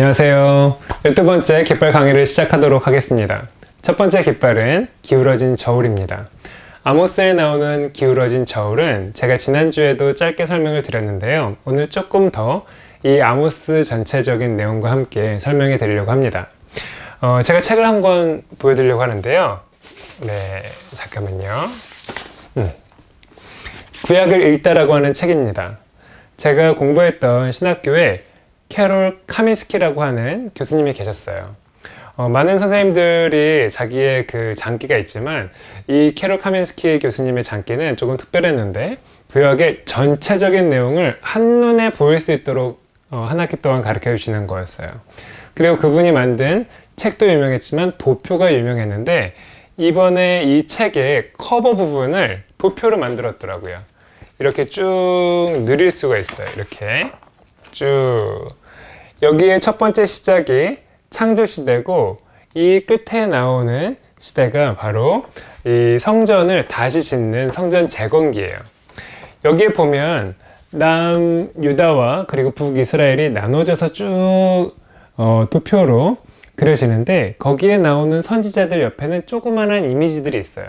안녕하세요. 12번째 깃발 강의를 시작하도록 하겠습니다. 첫 번째 깃발은 기울어진 저울입니다. 아모스에 나오는 기울어진 저울은 제가 지난주에도 짧게 설명을 드렸는데요. 오늘 조금 더 이 아모스 전체적인 내용과 함께 설명해 드리려고 합니다. 어, 제가 책을 한 권 보여드리려고 하는데요. 네, 잠깐만요. 음. 구약을 읽다라고 하는 책입니다. 제가 공부했던 신학교에 캐롤 카미스키라고 하는 교수님이 계셨어요. 어, 많은 선생님들이 자기의 그 장기가 있지만 이 캐롤 카미스키 교수님의 장기는 조금 특별했는데 구역의 전체적인 내용을 한눈에 보일 수 있도록 어, 한 학기 동안 가르쳐 주시는 거였어요. 그리고 그분이 만든 책도 유명했지만 도표가 유명했는데 이번에 이 책의 커버 부분을 도표로 만들었더라고요. 이렇게 쭉 느릴 수가 있어요. 이렇게 쭉 여기에 첫 번째 시작이 창조 시대고 이 끝에 나오는 시대가 바로 이 성전을 다시 짓는 성전 재건기예요. 여기에 보면 남 유다와 그리고 북이스라엘이 나눠져서 쭉 어, 두 표로 그려지는데 거기에 나오는 선지자들 옆에는 조그만한 이미지들이 있어요.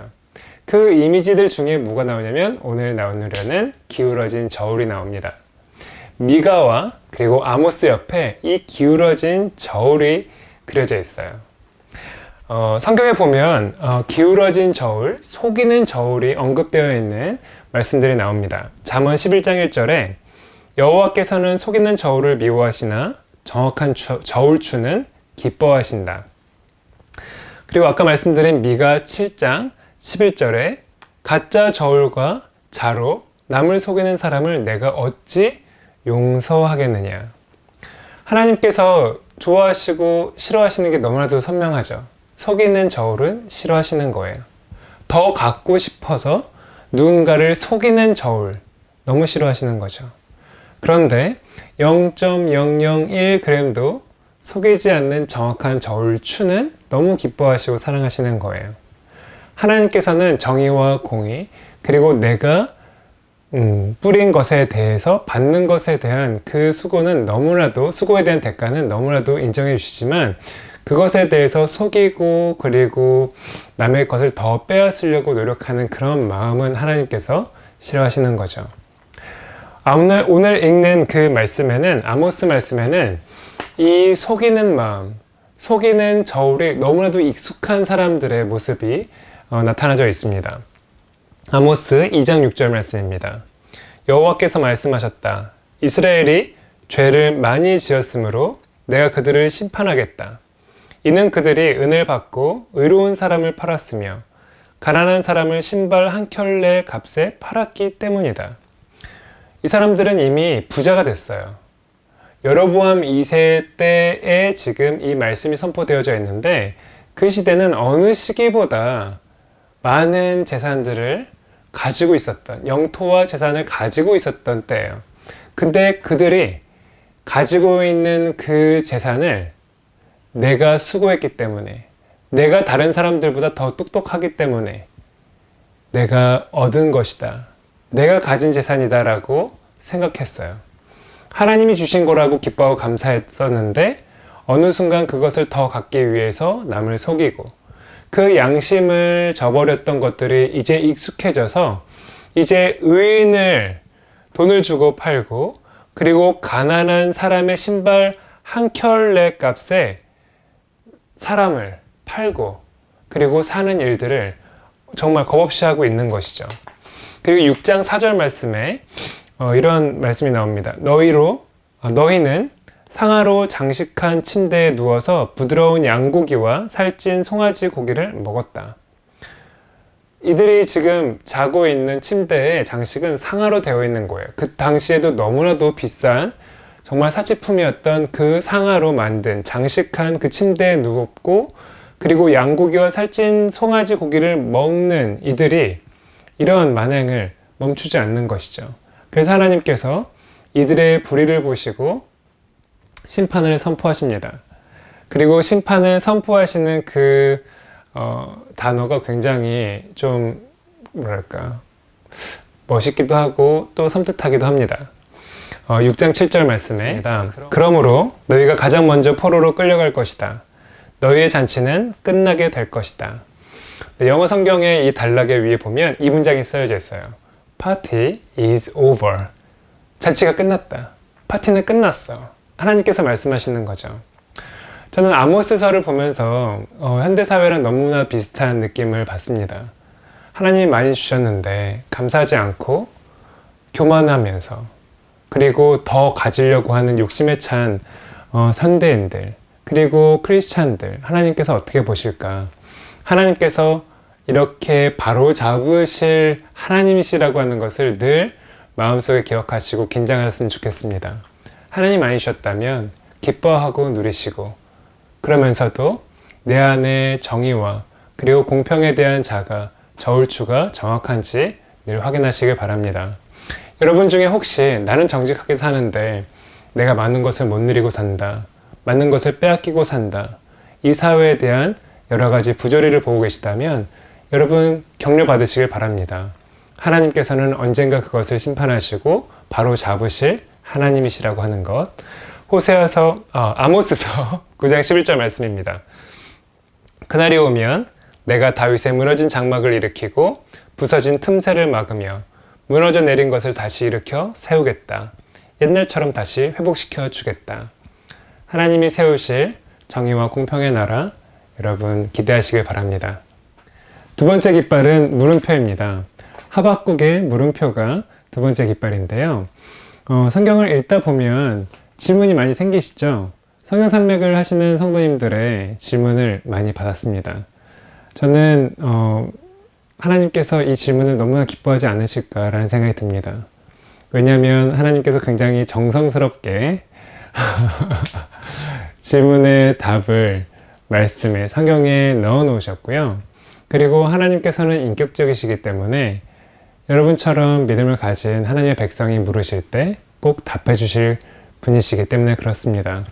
그 이미지들 중에 뭐가 나오냐면 오늘 나오려는 기울어진 저울이 나옵니다. 미가와 그리고 아모스 옆에 이 기울어진 저울이 그려져 있어요. 어, 성경에 보면 어, 기울어진 저울, 속이는 저울이 언급되어 있는 말씀들이 나옵니다. 잠언 11장 1절에 여호와께서는 속이는 저울을 미워하시나 정확한 추, 저울추는 기뻐하신다. 그리고 아까 말씀드린 미가 7장 11절에 가짜 저울과 자로 남을 속이는 사람을 내가 어찌 용서하겠느냐. 하나님께서 좋아하시고 싫어하시는 게 너무나도 선명하죠. 속이는 저울은 싫어하시는 거예요. 더 갖고 싶어서 누군가를 속이는 저울 너무 싫어하시는 거죠. 그런데 0.001g도 속이지 않는 정확한 저울 추는 너무 기뻐하시고 사랑하시는 거예요. 하나님께서는 정의와 공의 그리고 내가 음, 뿌린 것에 대해서 받는 것에 대한 그 수고는 너무나도 수고에 대한 대가는 너무나도 인정해 주시지만 그것에 대해서 속이고 그리고 남의 것을 더 빼앗으려고 노력하는 그런 마음은 하나님께서 싫어하시는 거죠. 아, 오늘, 오늘 읽는 그 말씀에는 아모스 말씀에는 이 속이는 마음, 속이는 저울이 너무나도 익숙한 사람들의 모습이 어, 나타나져 있습니다. 아모스 2장 6절 말씀입니다. 여호와께서 말씀하셨다. 이스라엘이 죄를 많이 지었으므로 내가 그들을 심판하겠다. 이는 그들이 은을 받고 의로운 사람을 팔았으며 가난한 사람을 신발 한 켤레 값에 팔았기 때문이다. 이 사람들은 이미 부자가 됐어요. 여로보암 2세 때에 지금 이 말씀이 선포되어져 있는데 그 시대는 어느 시기보다 많은 재산들을 가지고 있었던 영토와 재산을 가지고 있었던 때예요. 근데 그들이 가지고 있는 그 재산을 내가 수고했기 때문에 내가 다른 사람들보다 더 똑똑하기 때문에 내가 얻은 것이다. 내가 가진 재산이다라고 생각했어요. 하나님이 주신 거라고 기뻐하고 감사했었는데 어느 순간 그것을 더 갖기 위해서 남을 속이고 그 양심을 저버렸던 것들이 이제 익숙해져서 이제 의인을 돈을 주고 팔고 그리고 가난한 사람의 신발 한 켤레 값에 사람을 팔고 그리고 사는 일들을 정말 겁없이 하고 있는 것이죠. 그리고 6장 4절 말씀에 어, 이런 말씀이 나옵니다. 너희로 어, 너희는 상하로 장식한 침대에 누워서 부드러운 양고기와 살찐 송아지 고기를 먹었다. 이들이 지금 자고 있는 침대에 장식은 상하로 되어 있는 거예요. 그 당시에도 너무나도 비싼 정말 사치품이었던 그 상하로 만든 장식한 그 침대에 누웠고 그리고 양고기와 살찐 송아지 고기를 먹는 이들이 이러한 만행을 멈추지 않는 것이죠. 그래서 하나님께서 이들의 불의를 보시고 심판을 선포하십니다. 그리고 심판을 선포하시는 그 어, 단어가 굉장히 좀 뭐랄까 멋있기도 하고 또 섬뜩하기도 합니다. 어, 6장 7절 말씀에다 그러므로 너희가 가장 먼저 포로로 끌려갈 것이다. 너희의 잔치는 끝나게 될 것이다. 네, 영어 성경의 이 단락의 위에 보면 이 문장이 쓰여져 있어요. Party is over. 잔치가 끝났다. 파티는 끝났어. 하나님께서 말씀하시는 거죠. 저는 아모스서를 보면서 어, 현대 사회랑 너무나 비슷한 느낌을 받습니다. 하나님이 많이 주셨는데 감사하지 않고 교만하면서 그리고 더 가지려고 하는 욕심에 찬 어, 선대인들 그리고 크리스찬들 하나님께서 어떻게 보실까? 하나님께서 이렇게 바로 잡으실 하나님이시라고 하는 것을 늘 마음속에 기억하시고 긴장하셨으면 좋겠습니다. 하나님 아니셨다면 기뻐하고 누리시고 그러면서도 내 안에 정의와 그리고 공평에 대한 자가 저울추가 정확한지 늘 확인하시길 바랍니다. 여러분 중에 혹시 나는 정직하게 사는데 내가 많은 것을 못 누리고 산다. 많은 것을 빼앗기고 산다. 이 사회에 대한 여러 가지 부조리를 보고 계시다면 여러분 격려 받으시길 바랍니다. 하나님께서는 언젠가 그것을 심판하시고 바로 잡으실 하나님이시라고 하는 것. 호세아서 아, 아모스서 9장 11절 말씀입니다. 그날이 오면 내가 다윗의 무너진 장막을 일으키고 부서진 틈새를 막으며 무너져 내린 것을 다시 일으켜 세우겠다. 옛날처럼 다시 회복시켜 주겠다. 하나님이 세우실 정의와 공평의 나라 여러분 기대하시길 바랍니다. 두 번째 깃발은 물음표입니다. 하박국의 물음표가 두 번째 깃발인데요. 어, 성경을 읽다 보면 질문이 많이 생기시죠? 성경 산맥을 하시는 성도님들의 질문을 많이 받았습니다. 저는 어, 하나님께서 이 질문을 너무나 기뻐하지 않으실까라는 생각이 듭니다. 왜냐하면 하나님께서 굉장히 정성스럽게 질문의 답을 말씀에 성경에 넣어 놓으셨고요. 그리고 하나님께서는 인격적이시기 때문에 여러분처럼 믿음을 가진 하나님의 백성이 물으실 때 꼭 답해 주실 분이시기 때문에 그렇습니다.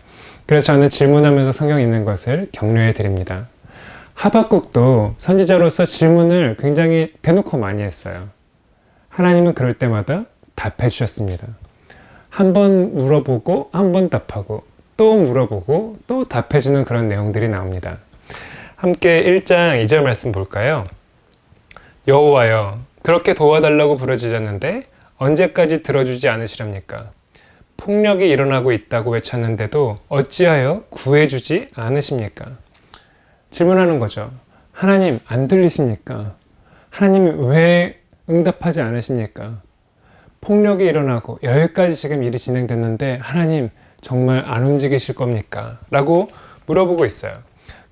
그래서 저는 질문하면서 성경 있는 것을 격려해 드립니다. 하박국도 선지자로서 질문을 굉장히 대놓고 많이 했어요. 하나님은 그럴 때마다 답해 주셨습니다. 한 번 물어보고 한 번 답하고 또 물어보고 또 답해 주는 그런 내용들이 나옵니다. 함께 1장 2절 말씀 볼까요? 여호와여 그렇게 도와달라고 부르짖었는데 언제까지 들어주지 않으시렵니까? 폭력이 일어나고 있다고 외쳤는데도 어찌하여 구해주지 않으십니까? 질문하는 거죠. 하나님 안 들리십니까? 하나님 왜 응답하지 않으십니까? 폭력이 일어나고 여기까지 지금 일이 진행됐는데 하나님 정말 안 움직이실 겁니까? 라고 물어보고 있어요.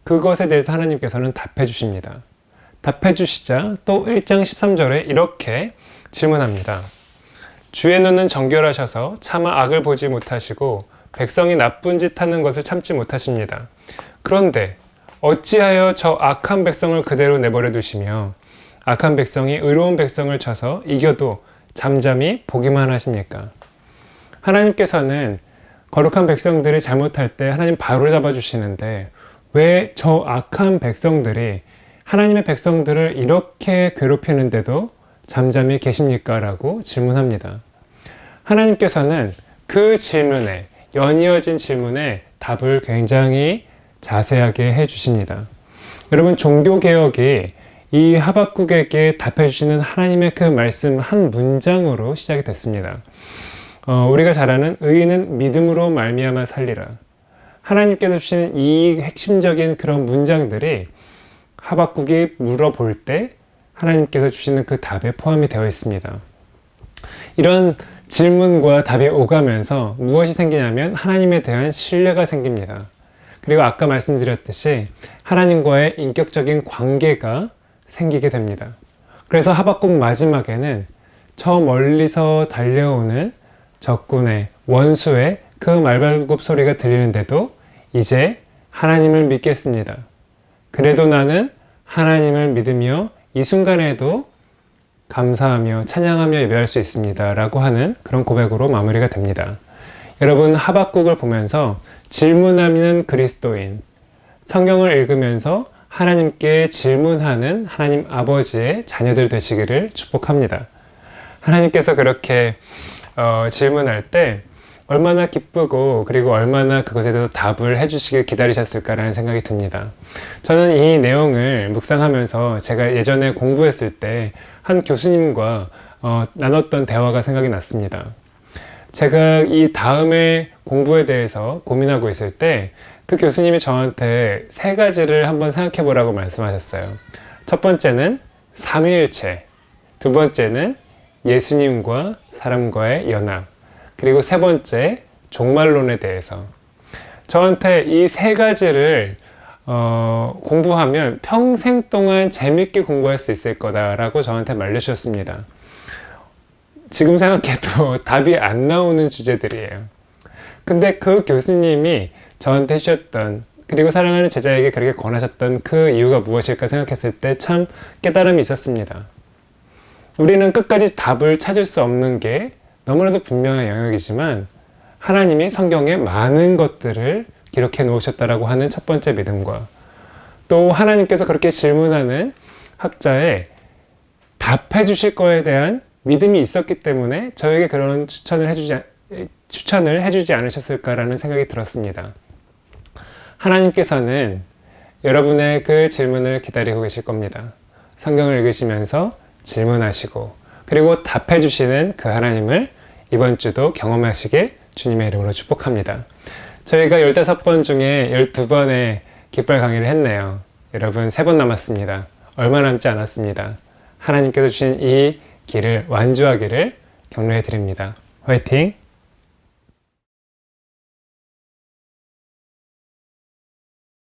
그것에 대해서 하나님께서는 답해 주십니다. 답해 주시자 또 1장 13절에 이렇게 질문합니다. 주의 눈은 정결하셔서 차마 악을 보지 못하시고 백성이 나쁜 짓 하는 것을 참지 못하십니다. 그런데 어찌하여 저 악한 백성을 그대로 내버려 두시며 악한 백성이 의로운 백성을 쳐서 이겨도 잠잠히 보기만 하십니까? 하나님께서는 거룩한 백성들이 잘못할 때 하나님 바로 잡아주시는데 왜 저 악한 백성들이 하나님의 백성들을 이렇게 괴롭히는데도 잠잠히 계십니까? 라고 질문합니다. 하나님께서는 그 질문에, 연이어진 질문에 답을 굉장히 자세하게 해 주십니다. 여러분, 종교개혁이 이 하박국에게 답해 주시는 하나님의 그 말씀 한 문장으로 시작이 됐습니다. 어, 우리가 잘 아는 의인은 믿음으로 말미암아 살리라. 하나님께서 주시는 이 핵심적인 그런 문장들이 하박국이 물어볼 때 하나님께서 주시는 그 답에 포함이 되어 있습니다. 이런 질문과 답이 오가면서 무엇이 생기냐면 하나님에 대한 신뢰가 생깁니다. 그리고 아까 말씀드렸듯이 하나님과의 인격적인 관계가 생기게 됩니다. 그래서 하박국 마지막에는 저 멀리서 달려오는 적군의 원수의 그 말발굽 소리가 들리는데도 이제 하나님을 믿겠습니다. 그래도 나는 하나님을 믿으며 이 순간에도 감사하며 찬양하며 예배할 수 있습니다. 라고 하는 그런 고백으로 마무리가 됩니다. 여러분, 하박국을 보면서 질문하는 그리스도인, 성경을 읽으면서 하나님께 질문하는 하나님 아버지의 자녀들 되시기를 축복합니다. 하나님께서 그렇게 어, 질문할 때 얼마나 기쁘고 그리고 얼마나 그것에 대해서 답을 해주시길 기다리셨을까라는 생각이 듭니다. 저는 이 내용을 묵상하면서 제가 예전에 공부했을 때 한 교수님과 어, 나눴던 대화가 생각이 났습니다. 제가 이 다음에 공부에 대해서 고민하고 있을 때 그 교수님이 저한테 세 가지를 한번 생각해 보라고 말씀하셨어요. 첫 번째는 삼위일체, 두 번째는 예수님과 사람과의 연합, 그리고 세 번째 종말론에 대해서 저한테 이 세 가지를 어, 공부하면 평생 동안 재밌게 공부할 수 있을 거다라고 저한테 말려주셨습니다. 지금 생각해도 답이 안 나오는 주제들이에요. 근데 그 교수님이 저한테 해주셨던 그리고 사랑하는 제자에게 그렇게 권하셨던 그 이유가 무엇일까 생각했을 때 참 깨달음이 있었습니다. 우리는 끝까지 답을 찾을 수 없는 게 너무나도 분명한 영역이지만 하나님이 성경에 많은 것들을 기록해 놓으셨다라고 하는 첫 번째 믿음과 또 하나님께서 그렇게 질문하는 학자의 답해 주실 거에 대한 믿음이 있었기 때문에 저에게 그런 추천을 해주지 않- 추천을 해주지 않으셨을까라는 생각이 들었습니다. 하나님께서는 여러분의 그 질문을 기다리고 계실 겁니다. 성경을 읽으시면서 질문하시고 그리고 답해 주시는 그 하나님을 이번 주도 경험하시길 주님의 이름으로 축복합니다. 저희가 15번 중에 12번의 깃발 강의를 했네요. 여러분, 3번 남았습니다. 얼마 남지 않았습니다. 하나님께서 주신 이 길을 완주하기를 격려해 드립니다. 화이팅!